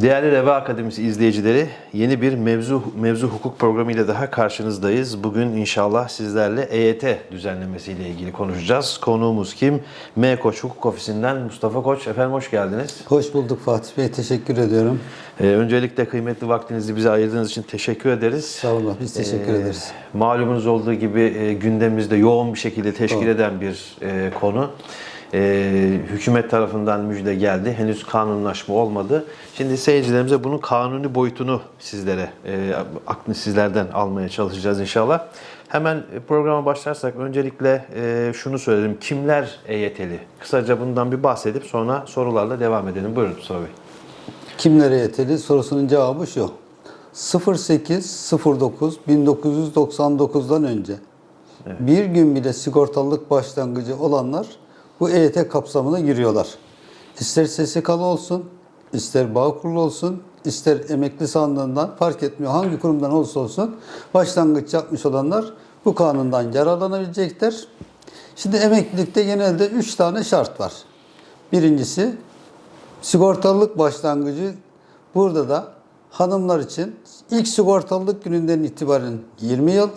Değerli Reva Akademisi izleyicileri, yeni bir mevzu mevzu hukuk programı ile daha karşınızdayız. Bugün inşallah sizlerle EYT düzenlemesiyle ilgili konuşacağız. Konuğumuz kim? M Koç Hukuk Ofisi'nden Mustafa Koç. Efendim hoş geldiniz. Hoş bulduk Fatih Bey. Teşekkür ediyorum. Ee, öncelikle kıymetli vaktinizi bize ayırdığınız için teşekkür ederiz. Sağ olun. Biz teşekkür Ee, ederiz. Malumunuz olduğu gibi e, gündemimizde yoğun bir şekilde teşkil Doğru. eden bir e, konu. E, hükümet tarafından müjde geldi. Henüz kanunlaşma olmadı. Şimdi seyircilerimize bunun kanuni boyutunu sizlere, e, aklını sizlerden almaya çalışacağız inşallah. Hemen programa başlarsak öncelikle e, şunu söyleyelim. Kimler EYT'li? Kısaca bundan bir bahsedip sonra sorularla devam edelim. Buyurun Mustafa Bey. Kimlere yeteli sorusunun cevabı şu. 0809 1999'dan önce bir gün bile sigortalılık başlangıcı olanlar bu EYT kapsamına giriyorlar. İster SSK'lı olsun, ister Bağkurlu olsun, ister emekli sandığından fark etmiyor. Hangi kurumdan olursa olsun başlangıç yapmış olanlar bu kanundan yararlanabilecekler. Şimdi emeklilikte genelde 3 tane şart var. Birincisi Sigortalılık başlangıcı burada da hanımlar için ilk sigortalılık gününden itibaren 20 yıl,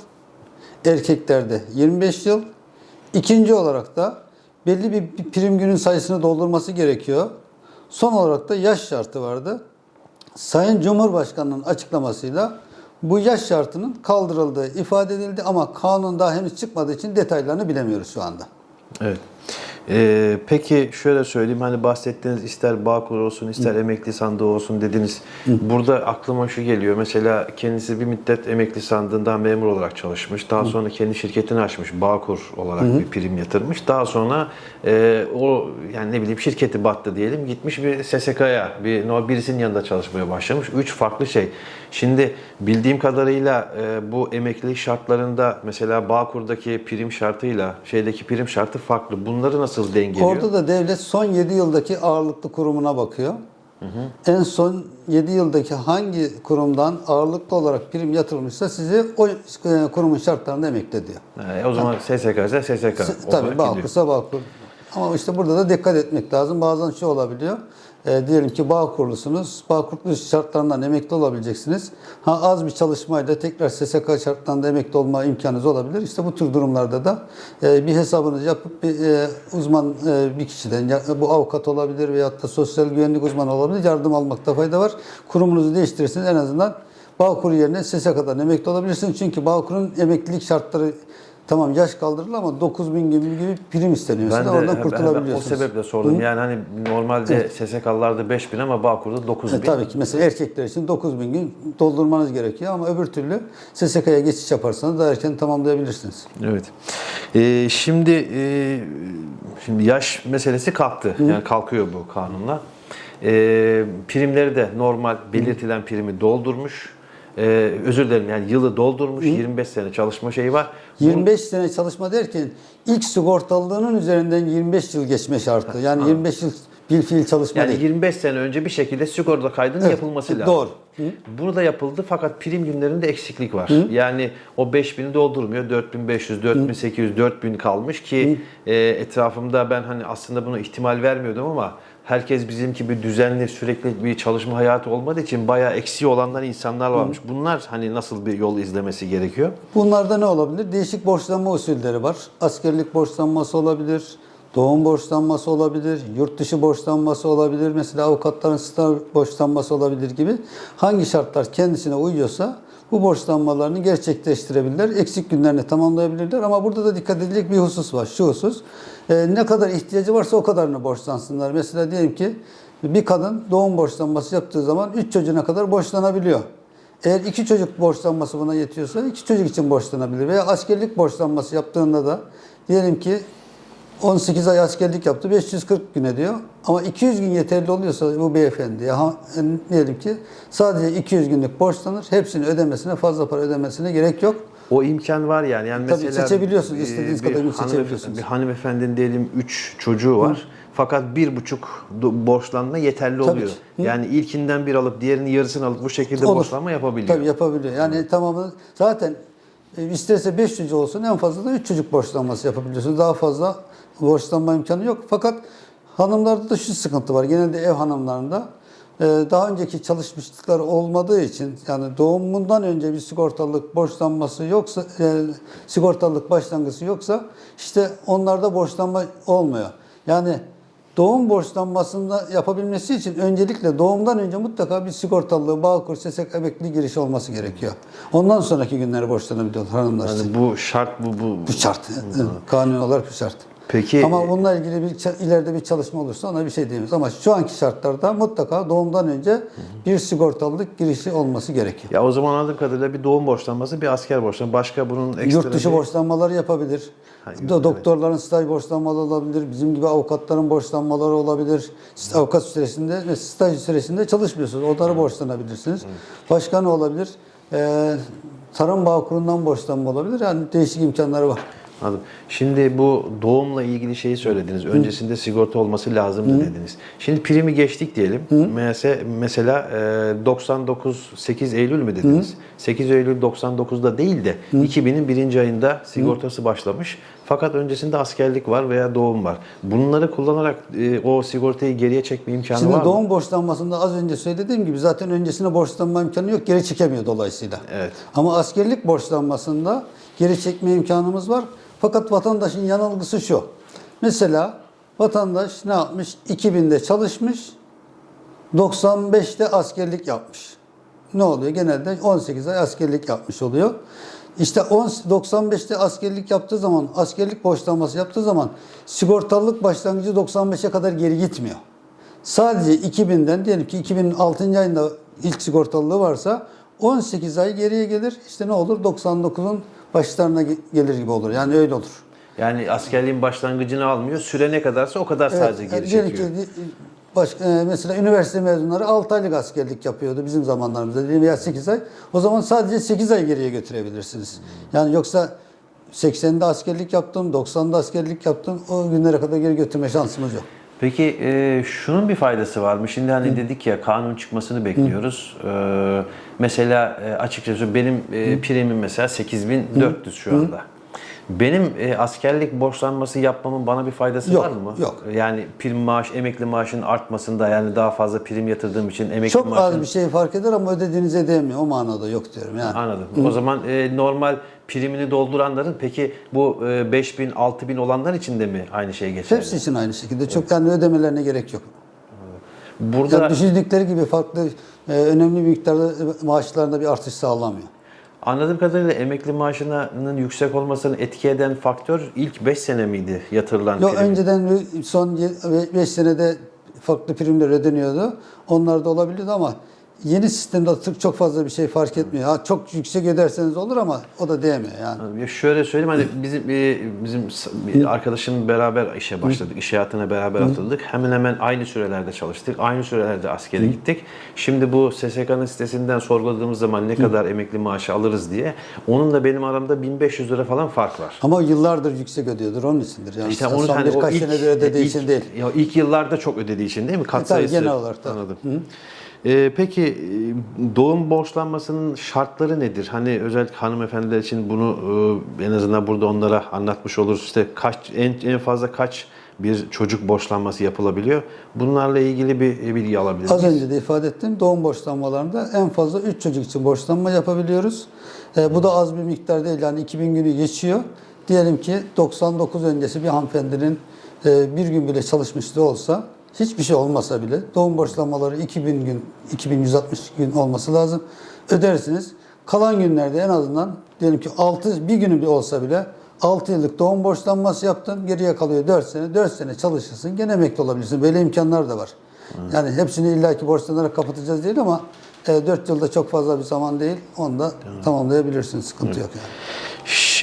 erkeklerde 25 yıl. İkinci olarak da belli bir prim günün sayısını doldurması gerekiyor. Son olarak da yaş şartı vardı. Sayın Cumhurbaşkanı'nın açıklamasıyla bu yaş şartının kaldırıldığı ifade edildi ama kanun daha henüz çıkmadığı için detaylarını bilemiyoruz şu anda. Evet. Ee, peki şöyle söyleyeyim hani bahsettiğiniz ister Bağkur olsun ister emekli sandığı olsun dediniz. Burada aklıma şu geliyor. Mesela kendisi bir müddet emekli sandığından memur olarak çalışmış. Daha sonra kendi şirketini açmış. Bağkur olarak bir prim yatırmış. Daha sonra e, o yani ne bileyim şirketi battı diyelim. Gitmiş bir SSK'ya bir no- birisinin yanında çalışmaya başlamış. Üç farklı şey. Şimdi bildiğim kadarıyla e, bu emeklilik şartlarında mesela Bağkur'daki prim şartıyla şeydeki prim şartı farklı. Bunları nasıl dengeliyor? Orada da devlet son 7 yıldaki ağırlıklı kurumuna bakıyor. En son 7 yıldaki hangi kurumdan ağırlıklı olarak prim yatırılmışsa sizi o e, kurumun şartlarında emekli ediyor. E, o zaman SSK ise SSK. Tabii. Bağkur'sa Bağkur. Ama işte burada da dikkat etmek lazım. Bazen şey olabiliyor. E, diyelim ki Bağkurlusunuz. Bağkurlu şartlarından emekli olabileceksiniz. Ha az bir çalışmayla tekrar SSK şartlarında emekli olma imkanınız olabilir. İşte bu tür durumlarda da e, bir hesabınızı yapıp bir e, uzman e, bir kişiden ya, bu avukat olabilir veyahut da sosyal güvenlik uzmanı olabilir. Yardım almakta fayda var. Kurumunuzu değiştirirseniz en azından Bağkur yerine SSK'dan emekli olabilirsiniz. Çünkü Bağkur'un emeklilik şartları Tamam yaş kaldırılır ama 9000 gibi gibi prim isteniyor. Ben de oradan ben- ben o kurtulabiliyorsunuz. sebeple sordum. Yani hani normalde SSK'larda 5000 ama Bağkur'da 9000. E, tabii ki mesela erkekler için 9000 gün doldurmanız gerekiyor ama öbür türlü SSK'ya geçiş yaparsanız daha erken tamamlayabilirsiniz. Evet. Ee, şimdi e, şimdi yaş meselesi kalktı. Yani kalkıyor bu kanunla. Ee, primleri de normal belirtilen primi doldurmuş. Ee, özür dilerim yani yılı doldurmuş. 25 sene çalışma şeyi var. 25 sene çalışma derken ilk sigortalılığının üzerinden 25 yıl geçme şartı. Yani 25 yıl bil fiil çalışma Yani değil. 25 sene önce bir şekilde sigorta kaydının yapılması lazım. doğru. Bunu da yapıldı fakat prim günlerinde eksiklik var. Yani o 5000'i doldurmuyor. 4500, 4800, 4000 kalmış ki e, etrafımda ben hani aslında buna ihtimal vermiyordum ama herkes bizim gibi düzenli sürekli bir çalışma hayatı olmadığı için bayağı eksiği olanlar insanlar varmış. Bunlar hani nasıl bir yol izlemesi gerekiyor? Bunlarda ne olabilir? Değişik borçlanma usulleri var. Askerlik borçlanması olabilir, doğum borçlanması olabilir, yurt dışı borçlanması olabilir. Mesela avukatların staj borçlanması olabilir gibi. Hangi şartlar kendisine uyuyorsa bu borçlanmalarını gerçekleştirebilirler. Eksik günlerini tamamlayabilirler ama burada da dikkat edilecek bir husus var. Şu husus, ne kadar ihtiyacı varsa o kadarını borçlansınlar. Mesela diyelim ki bir kadın doğum borçlanması yaptığı zaman 3 çocuğuna kadar borçlanabiliyor. Eğer iki çocuk borçlanması buna yetiyorsa iki çocuk için borçlanabilir. Veya askerlik borçlanması yaptığında da diyelim ki 18 ay askerlik yaptı 540 gün ediyor. Ama 200 gün yeterli oluyorsa bu beyefendiye ha, yani diyelim ki sadece 200 günlük borçlanır. Hepsini ödemesine fazla para ödemesine gerek yok. O imkan var yani. Yani Tabii mesela seçebiliyorsunuz, e, istediğiniz bir kadar seçebiliyorsunuz. Bir hanımefendinin diyelim 3 çocuğu var. Fakat bir buçuk borçlanma yeterli Tabii oluyor. ki. Hı. Yani ilkinden bir alıp diğerinin yarısını alıp bu şekilde Olur. borçlanma yapabiliyor. Tabii yapabiliyor. Yani tamamı zaten e, isterse 5 çocuk olsun en fazla da 3 çocuk borçlanması yapabiliyorsunuz. Daha fazla borçlanma imkanı yok. Fakat hanımlarda da şu sıkıntı var. Genelde ev hanımlarında e, daha önceki çalışmışlıklar olmadığı için yani doğumundan önce bir sigortalılık borçlanması yoksa e, sigortalılık başlangıcı yoksa işte onlarda borçlanma olmuyor. Yani doğum borçlanmasında yapabilmesi için öncelikle doğumdan önce mutlaka bir sigortalılığı, Bağkur, SSK emekli giriş olması gerekiyor. Ondan sonraki günleri borçlanabiliyorlar hanımlar. Yani bu şart bu bu. bu şart. Kanun olarak bu şart. Peki Ama bununla ilgili bir ileride bir çalışma olursa ona bir şey diyemeyiz. Ama şu anki şartlarda mutlaka doğumdan önce bir sigortalılık girişi olması gerekiyor. ya o zaman anladığım kadarıyla bir doğum borçlanması, bir asker borçlanması, başka bunun ekstra Yurt dışı bir- borçlanmaları yapabilir. Ha, Do- yurt- evet. doktorların staj borçlanmaları olabilir. Bizim gibi avukatların borçlanmaları olabilir. Siz avukat süresinde staj süresinde çalışmıyorsunuz. Onlara borçlanabilirsiniz. Başka ne olabilir? Ee, Tarım Bağkur'undan borçlanma olabilir. Yani değişik imkanları var. Anladım. Şimdi bu doğumla ilgili şeyi söylediniz. Öncesinde sigorta olması lazımdı dediniz. Şimdi primi geçtik diyelim. Mesela, mesela e, 99 8 Eylül mü dediniz? 8 Eylül 99'da değil de 2000'in birinci ayında sigortası başlamış. Fakat öncesinde askerlik var veya doğum var. Bunları kullanarak e, o sigortayı geriye çekme imkanı Şimdi var mı? doğum borçlanmasında az önce söylediğim gibi zaten öncesine borçlanma imkanı yok. Geri çekemiyor dolayısıyla. Evet. Ama askerlik borçlanmasında geri çekme imkanımız var. Fakat vatandaşın yanılgısı şu. Mesela vatandaş ne yapmış? 2000'de çalışmış, 95'te askerlik yapmış. Ne oluyor? Genelde 18 ay askerlik yapmış oluyor. İşte 10 95'te askerlik yaptığı zaman, askerlik borçlanması yaptığı zaman sigortalılık başlangıcı 95'e kadar geri gitmiyor. Sadece 2000'den diyelim ki 2006. ayında ilk sigortalılığı varsa 18 ay geriye gelir. İşte ne olur? 99'un başlarına ge- gelir gibi olur. Yani öyle olur. Yani askerliğin başlangıcını almıyor. Süre ne kadarsa o kadar sadece geri diyelim çekiyor. ki baş, e, mesela üniversite mezunları 6 aylık askerlik yapıyordu bizim zamanlarımızda diyelim veya 8 ay. O zaman sadece 8 ay geriye götürebilirsiniz. Yani yoksa 80'de askerlik yaptım, 90'da askerlik yaptım. O günlere kadar geri götürme şansımız yok. Peki e, şunun bir faydası var mı? Şimdi hani dedik ya kanun çıkmasını bekliyoruz. E, mesela e, açıkçası benim e, primim mesela 8400 şu anda. Benim e, askerlik borçlanması yapmamın bana bir faydası Yok, var mı? yok. Yani prim maaş, emekli maaşın artmasında yani daha fazla prim yatırdığım için emekli Çok maaşın... az bir şey fark eder ama ödediğinizi ödeyemiyor. O manada yok diyorum yani. Anladım. O zaman e, normal primini dolduranların peki bu e, 5000, 6000 olanlar için de mi aynı şey geçerli? Hepsi için aynı şekilde. Çok yani ödemelerine gerek yok. Burada Yani düşündükleri gibi farklı e, önemli bir miktarda e, maaşlarında bir artış sağlamıyor. Anladığım kadarıyla emekli maaşının yüksek olmasını etki eden faktör ilk 5 sene miydi yatırılan Yok prim? önceden son 5 senede farklı primler ödeniyordu. Onlar da olabilirdi ama yeni sistemde artık çok fazla bir şey fark etmiyor. Ha, çok yüksek öderseniz olur ama o da değmiyor yani. Ya şöyle söyleyeyim hani bizim bir, bizim bir arkadaşım beraber işe başladık. iş hayatına beraber atıldık. Hemen hemen aynı sürelerde çalıştık. Aynı sürelerde askere gittik. Şimdi bu SSK'nın sitesinden sorguladığımız zaman ne kadar emekli maaşı alırız diye onunla benim aramda 1500 lira falan fark var. Ama yıllardır yüksek ödüyordur onun içindir. Yani İşte son onu hani birkaç senedir ödediği ilk- için değil. Ya ilk yıllarda çok ödediği için değil mi? Kat E, sayısı. genel olarak tabii. Anladım. Ee, peki e, doğum borçlanmasının şartları nedir? Hani özellikle hanımefendiler için bunu e, en azından burada onlara anlatmış oluruz. İşte kaç en, en fazla kaç bir çocuk borçlanması yapılabiliyor? Bunlarla ilgili bir bilgi alabilir Az önce de ifade ettim. Doğum borçlanmalarında en fazla 3 çocuk için borçlanma yapabiliyoruz. E, bu da az bir miktar değil. Yani 2000 günü geçiyor. Diyelim ki 99 öncesi bir hanımefendinin e, bir gün bile çalışmışlığı olsa hiçbir şey olmasa bile doğum borçlanmaları 2000 gün 2160 gün olması lazım. Ödersiniz. Kalan günlerde en azından diyelim ki 6 bir günü bir olsa bile 6 yıllık doğum borçlanması yaptın. Geriye kalıyor 4 sene. 4 sene çalışırsın. Gene emekli olabilirsin. Böyle imkanlar da var. Yani hepsini illaki borçlanarak kapatacağız değil ama e, 4 yılda çok fazla bir zaman değil. Onu da tamamlayabilirsin. Sıkıntı yok yani.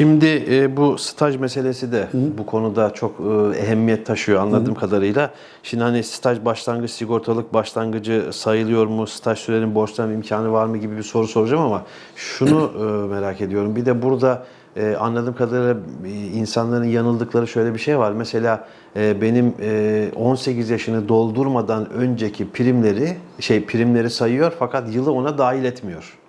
Şimdi e, bu staj meselesi de bu konuda çok e, ehemmiyet taşıyor anladığım kadarıyla. Şimdi hani staj başlangıç sigortalık başlangıcı sayılıyor mu? Staj sürenin borçlanma imkanı var mı gibi bir soru soracağım ama şunu e, merak ediyorum. Bir de burada e, anladığım kadarıyla e, insanların yanıldıkları şöyle bir şey var. Mesela e, benim e, 18 yaşını doldurmadan önceki primleri şey primleri sayıyor fakat yılı ona dahil etmiyor.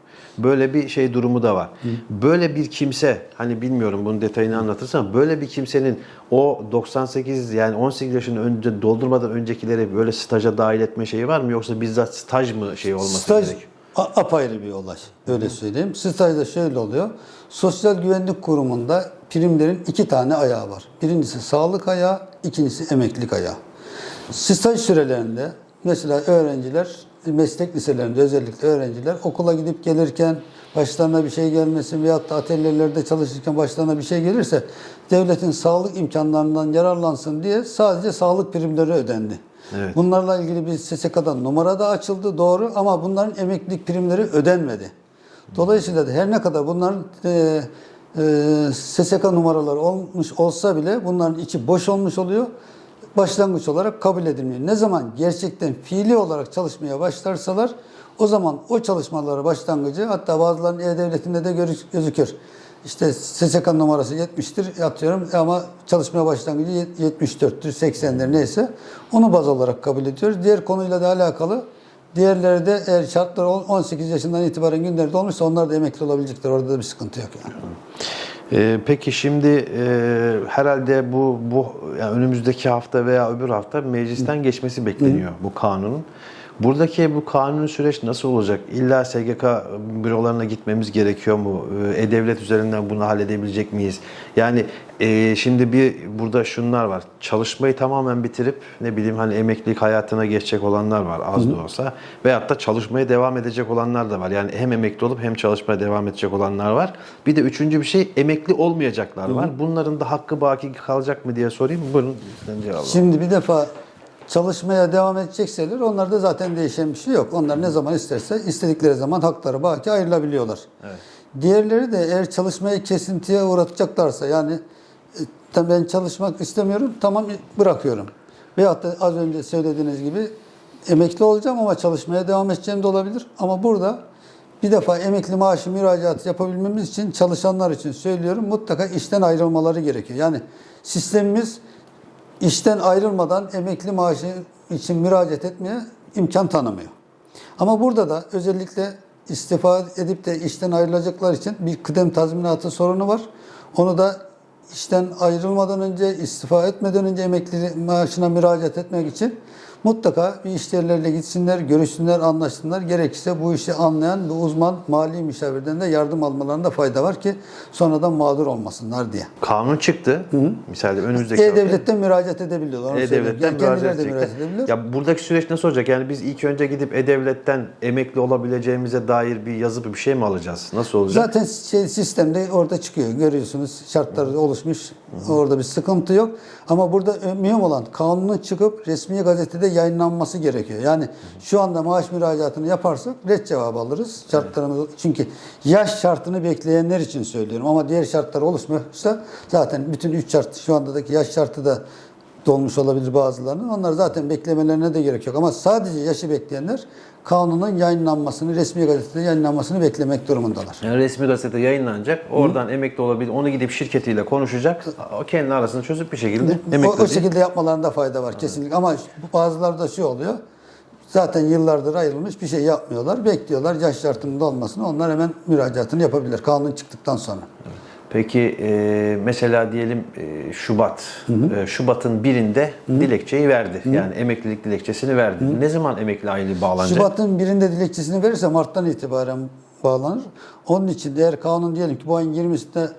Böyle bir şey durumu da var. Böyle bir kimse hani bilmiyorum bunun detayını anlatırsan böyle bir kimsenin o 98 yani 18 yaşını önce doldurmadan öncekileri böyle staja dahil etme şeyi var mı yoksa bizzat staj mı şey olması Staj gerek? apayrı bir olay. Öyle söyleyeyim. Stajda şöyle oluyor. Sosyal Güvenlik Kurumu'nda primlerin iki tane ayağı var. Birincisi sağlık ayağı, ikincisi emeklilik ayağı. Staj sürelerinde mesela öğrenciler meslek liselerinde özellikle öğrenciler okula gidip gelirken başlarına bir şey gelmesin veyahut da atölyelerde çalışırken başlarına bir şey gelirse devletin sağlık imkanlarından yararlansın diye sadece sağlık primleri ödendi. Evet. Bunlarla ilgili bir SSK'dan numara da açıldı doğru ama bunların emeklilik primleri ödenmedi. Dolayısıyla da her ne kadar bunların e, e, SSK numaraları olmuş olsa bile bunların içi boş olmuş oluyor. Başlangıç olarak kabul edilmiyor. Ne zaman gerçekten fiili olarak çalışmaya başlarsalar o zaman o çalışmaları başlangıcı hatta bazılarının E-Devleti'nde de gözükür. İşte SSK numarası 70'tir atıyorum ama çalışmaya başlangıcı yet- 74'tür, 80'dir neyse. Onu baz olarak kabul ediyoruz. Diğer konuyla da alakalı diğerleri de eğer şartlar on- 18 yaşından itibaren günlerde olmuşsa onlar da emekli olabilecekler. Orada da bir sıkıntı yok yani. Ee, peki şimdi e, herhalde bu bu yani önümüzdeki hafta veya öbür hafta meclisten geçmesi bekleniyor bu kanunun. Buradaki bu kanun süreç nasıl olacak? İlla SGK bürolarına gitmemiz gerekiyor mu? E-Devlet üzerinden bunu halledebilecek miyiz? Yani e, şimdi bir burada şunlar var. Çalışmayı tamamen bitirip ne bileyim hani emeklilik hayatına geçecek olanlar var az da olsa. Veyahut da çalışmaya devam edecek olanlar da var. Yani hem emekli olup hem çalışmaya devam edecek olanlar var. Bir de üçüncü bir şey emekli olmayacaklar var. Bunların da hakkı baki kalacak mı diye sorayım. Buyurun. Şimdi bir defa çalışmaya devam edecekseler onlarda zaten değişen bir şey yok. Onlar ne zaman isterse istedikleri zaman hakları baki ayrılabiliyorlar. Diğerleri de eğer çalışmayı kesintiye uğratacaklarsa yani e, ben çalışmak istemiyorum tamam bırakıyorum. Veyahut da az önce söylediğiniz gibi emekli olacağım ama çalışmaya devam edeceğim de olabilir. Ama burada bir defa emekli maaşı müracaatı yapabilmemiz için çalışanlar için söylüyorum mutlaka işten ayrılmaları gerekiyor. Yani sistemimiz işten ayrılmadan emekli maaşı için müracaat etmeye imkan tanımıyor. Ama burada da özellikle istifa edip de işten ayrılacaklar için bir kıdem tazminatı sorunu var. Onu da işten ayrılmadan önce, istifa etmeden önce emekli maaşına müracaat etmek için mutlaka bir işyerleriyle gitsinler, görüşsünler, anlaşsınlar. Gerekirse bu işi anlayan bir uzman mali müşavirden de yardım almalarında fayda var ki sonradan mağdur olmasınlar diye. Kanun çıktı. Misal önümüzdeki. E-Devlet'ten müracaat edebiliyorlar. E-Devlet'ten Yani müracaat de müracaat edebilir. Ya buradaki süreç nasıl olacak? Yani biz ilk önce gidip E-Devlet'ten emekli olabileceğimize dair bir yazı bir şey mi alacağız? Nasıl olacak? Zaten şey, sistemde orada çıkıyor. Görüyorsunuz şartlar oluşmuş. Orada bir sıkıntı yok. Ama burada mühim olan kanunun çıkıp resmi gazetede yayınlanması gerekiyor. Yani şu anda maaş müracaatını yaparsak red cevabı alırız. Şartlarımız çünkü yaş şartını bekleyenler için söylüyorum. Ama diğer şartlar oluşmuşsa zaten bütün üç şart şu andaki yaş şartı da dolmuş olabilir bazılarının. Onlar zaten beklemelerine de gerek yok. Ama sadece yaşı bekleyenler kanunun yayınlanmasını, resmi gazetede yayınlanmasını beklemek durumundalar. Yani resmi gazete yayınlanacak. Oradan emekli olabilir. Onu gidip şirketiyle konuşacak. O kendi arasında çözüp bir şekilde emekli O, o şekilde yapmalarında fayda var kesinlikle. Ama bazılarda şu oluyor. Zaten yıllardır ayrılmış bir şey yapmıyorlar. Bekliyorlar yaş şartının dolmasını. Onlar hemen müracaatını yapabilir kanun çıktıktan sonra. Peki e, mesela diyelim e, Şubat. E, Şubat'ın birinde dilekçeyi verdi. Yani emeklilik dilekçesini verdi. Ne zaman emekli aylığı bağlanacak? Şubat'ın birinde dilekçesini verirse Mart'tan itibaren bağlanır. Onun için eğer kanun diyelim ki bu ayın 20'sinde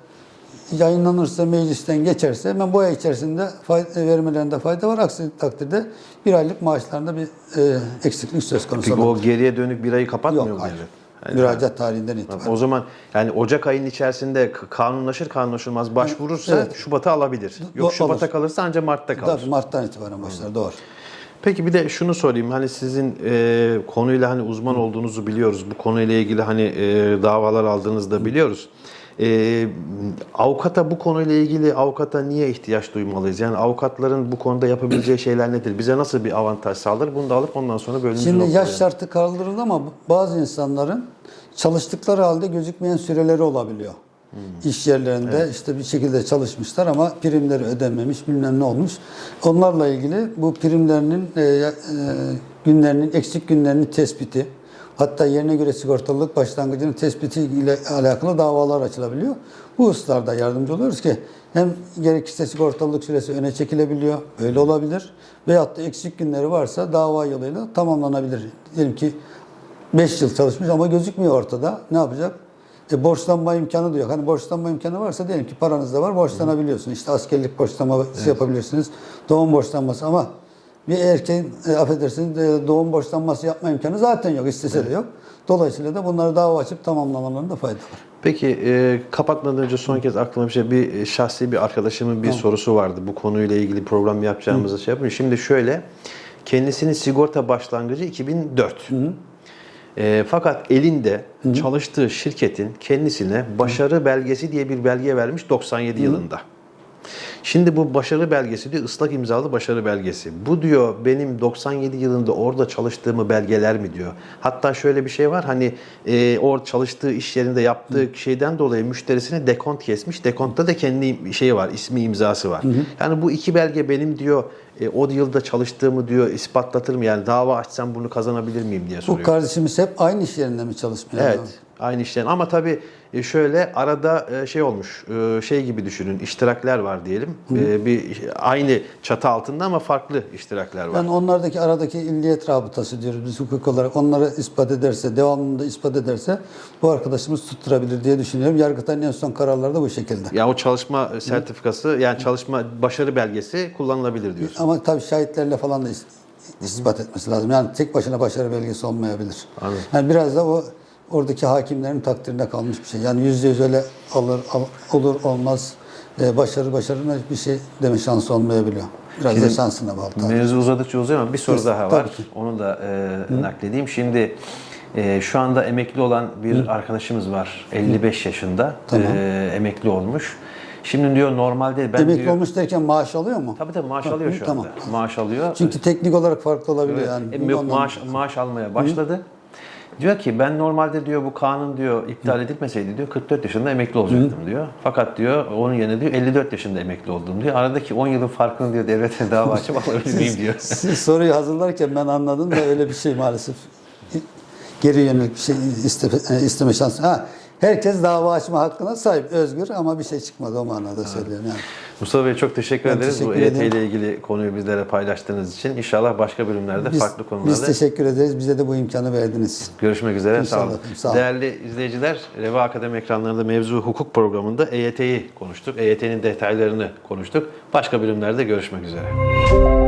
yayınlanırsa meclisten geçerse hemen bu ay içerisinde fayda, vermelerinde fayda var. Aksi takdirde bir aylık maaşlarında bir e, eksiklik söz konusu Peki o geriye dönük bir ayı kapatmıyor Yok mu? hayır. Yani- Müracaat tarihinden itibaren. O zaman yani Ocak ayının içerisinde kanunlaşır kanunlaşılmaz başvurursa Evet. Şubat'a alabilir. Yok Şubat'a alır. kalırsa ancak Mart'ta kalır. Tabii Mart'tan itibaren başlar doğru. Peki bir de şunu sorayım. Hani sizin e, konuyla hani uzman olduğunuzu biliyoruz. Bu konuyla ilgili hani e, davalar aldığınızı da biliyoruz. E, avukata bu konuyla ilgili avukata niye ihtiyaç duymalıyız? Yani avukatların bu konuda yapabileceği şeyler nedir? Bize nasıl bir avantaj sağlar? Bunu da alıp ondan sonra bölümümüzü Şimdi yaş şartı kaldırıldı ama bazı insanların çalıştıkları halde gözükmeyen süreleri olabiliyor. İş yerlerinde işte bir şekilde çalışmışlar ama primleri ödenmemiş bilmem ne olmuş. Onlarla ilgili bu primlerinin e, e, günlerinin eksik günlerinin tespiti Hatta yerine göre sigortalılık başlangıcının tespiti ile alakalı davalar açılabiliyor. Bu hususlarda yardımcı oluyoruz ki hem gerekirse sigortalılık süresi öne çekilebiliyor, öyle olabilir. Veyahut da eksik günleri varsa dava yoluyla tamamlanabilir. Diyelim ki 5 yıl çalışmış ama gözükmüyor ortada. Ne yapacak? E, borçlanma imkanı diyor. Hani borçlanma imkanı varsa diyelim ki paranız da var borçlanabiliyorsun. İşte askerlik borçlanması yapabilirsiniz. Doğum borçlanması ama bir erkeğin e, affedersiniz e, doğum borçlanması yapma imkanı zaten yok. istese de yok. Dolayısıyla da bunları dava açıp tamamlamalarında fayda var. Peki e, kapatmadan önce son kez aklıma bir şey bir e, şahsi bir arkadaşımın bir sorusu vardı. Bu konuyla ilgili program yapacağımızı şey yapıyor. Şimdi şöyle kendisinin sigorta başlangıcı 2004. E, fakat elinde çalıştığı şirketin kendisine başarı belgesi diye bir belge vermiş 97 yılında. Şimdi bu başarı belgesi diyor ıslak imzalı başarı belgesi. Bu diyor benim 97 yılında orada çalıştığımı belgeler mi diyor. Hatta şöyle bir şey var hani e, orada çalıştığı iş yerinde yaptığı şeyden dolayı müşterisine dekont kesmiş. Dekontta da kendi şeyi var ismi imzası var. Yani bu iki belge benim diyor e, o yılda çalıştığımı diyor ispatlatır mı? Yani dava açsam bunu kazanabilir miyim diye Bu soruyor. kardeşimiz hep aynı iş yerinde mi çalışmıyor? Evet. Aynı işten ama tabii e, şöyle arada e, şey olmuş e, şey gibi düşünün iştirakler var diyelim E, bir aynı çatı altında ama farklı iştirakler var. Yani onlardaki aradaki illiyet rabıtası diyoruz biz hukuk olarak. Onları ispat ederse, devamında ispat ederse bu arkadaşımız tutturabilir diye düşünüyorum. Yargıtay'ın en son kararları da bu şekilde. Ya o çalışma sertifikası yani çalışma başarı belgesi kullanılabilir diyorsun. Ama tabii şahitlerle falan da is- ispat etmesi lazım. Yani tek başına başarı belgesi olmayabilir. Anladım. Yani biraz da o oradaki hakimlerin takdirine kalmış bir şey. Yani yüzde yüz öyle alır, al- olur olmaz e, başarı başarına bir şey deme şansı olmayabiliyor. Biraz da şansına bağlı. tabii. Mevzu uzadıkça uzuyor ama bir soru Kes- daha var. ki. Onu da e, nakledeyim. Şimdi e, şu anda emekli olan bir arkadaşımız var. 55 yaşında. Tamam. E, emekli olmuş. Şimdi diyor normalde ben Emekli diyor, olmuş derken maaş alıyor mu? Tabii tabii maaş Ha, alıyor hı, şu tamam. anda. Maaş alıyor. Çünkü teknik olarak farklı olabilir Evet. yani. Em- yok, maaş maaş almaya başladı. Diyor ki ben normalde diyor bu kanun diyor iptal edilmeseydi diyor 44 yaşında emekli olacaktım diyor. Fakat diyor onun yerine diyor 54 yaşında emekli oldum diyor. Aradaki 10 yılın farkını diyor devlete dava açıp alabilir miyim diyor. Siz soruyu hazırlarken ben anladım da öyle bir şey maalesef. Geri yönelik bir şey isteme, e, isteme şansı. Ha, herkes dava açma hakkına sahip, özgür ama bir şey çıkmadı o manada söylüyorum yani. Mustafa Bey çok teşekkür Ben ederiz bu teşekkür EYT ederim. ile ilgili konuyu bizlere paylaştığınız için. İnşallah başka bölümlerde Biz, farklı konularda biz teşekkür ederiz. Bize de bu imkanı verdiniz. görüşmek üzere. Sağ İnşallah. olun. Sağ olun. Değerli izleyiciler, Reva Akademi ekranlarında mevzu hukuk programında EYT'yi konuştuk. EYT'nin detaylarını konuştuk. Başka bölümlerde görüşmek üzere.